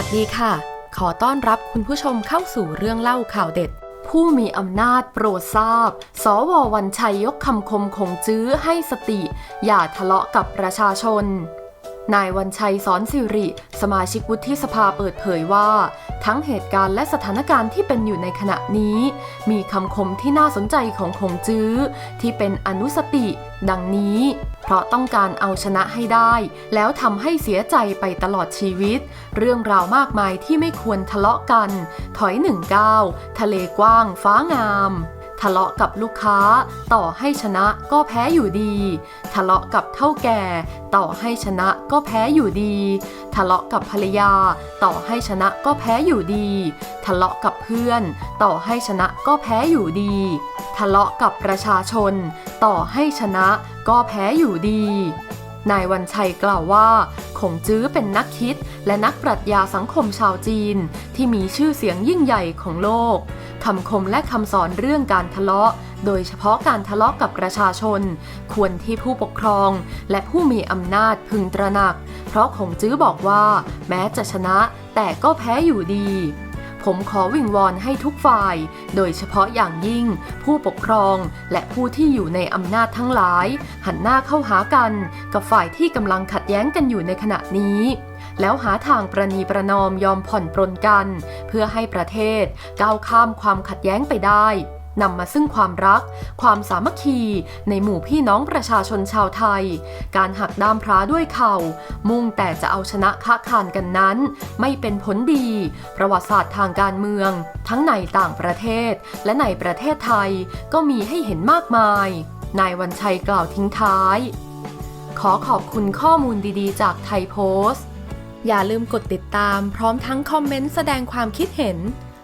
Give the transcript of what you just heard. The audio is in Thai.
ัสดีค่ะ ขอต้อนรับคุณผู้ชมเข้าสู่เรื่องเล่าข่าวเด็ด ผู้มีอำนาจโปรดทราบ สววันชัยยกคำคมคงจื้อให้สติ อย่าทะเลาะกับประชาชน นายวันชัยสอนสิริ สมาชิกวุฒิสภาเปิดเผยว่า ทั้งเหตุการณ์และสถานการณ์ที่เป็นอยู่ในขณะนี้ มีคำคมที่น่าสนใจของคงจื้อ ที่เป็นอนุสติ ดังนี้ เพราะต้องการเอาชนะให้ได้ แล้วทำให้เสียใจไปตลอดชีวิต เรื่องราวมากมายที่ไม่ควรทะเลาะกัน ถอยหนึ่งก้าวทะเลกว้าง ฟ้างามทะเลาะกับลูกค้า ต่อให้ชนะก็แพ้อยู่ดี ทะเลาะกับเท่าแก่ ต่อให้ชนะก็แพ้อยู่ดี ทะเลาะกับภรรยา ต่อให้ชนะก็แพ้อยู่ดี ทะเลาะกับเพื่อน ต่อให้ชนะก็แพ้อยู่ดี ทะเลาะกับประชาชน ต่อให้ชนะก็แพ้อยู่ดี นายวันชัยกล่าวว่าคงจื้อเป็นนักคิดและนักปรัชญาสังคมชาวจีน ที่มีชื่อเสียงยิ่งใหญ่ของโลกคำคมและคำสอนเรื่องการทะเลาะ โดยเฉพาะการทะเลาะกับประชาชน ควรที่ผู้ปกครอง และผู้มีอำนาจพึงตระหนัก เพราะคงจื้อบอกว่า แม้จะชนะแต่ก็แพ้อยู่ดี ผมขอวิงวอนให้ทุกฝ่าย โดยเฉพาะอย่างยิ่ง ผู้ปกครองและผู้ที่อยู่ในอำนาจทั้งหลาย หันหน้าเข้าหากัน กับฝ่ายที่กำลังขัดแย้งกันอยู่ในขณะนี้แล้วหาทางประนีประนอมยอมผ่อนปรนกัน เพื่อให้ประเทศก้าวข้ามความขัดแย้งไปได้นำมาซึ่งความรัก ความสามัคคี ในหมู่พี่น้องประชาชนชาวไทย การหักด้ามพร้าด้วยเข่า มุ่งแต่จะเอาชนะค้าคานกันนั้น ไม่เป็นผลดี ประวัติศาสตร์ทางการเมือง ทั้งในต่างประเทศ และในประเทศไทยก็มีให้เห็นมากมาย นายวันชัยกล่าวทิ้งท้าย ขอขอบคุณข้อมูลดีๆ จากไทยโพสต์ อย่าลืมกดติดตามพร้อมทั้งคอมเมนต์แสดงความคิดเห็น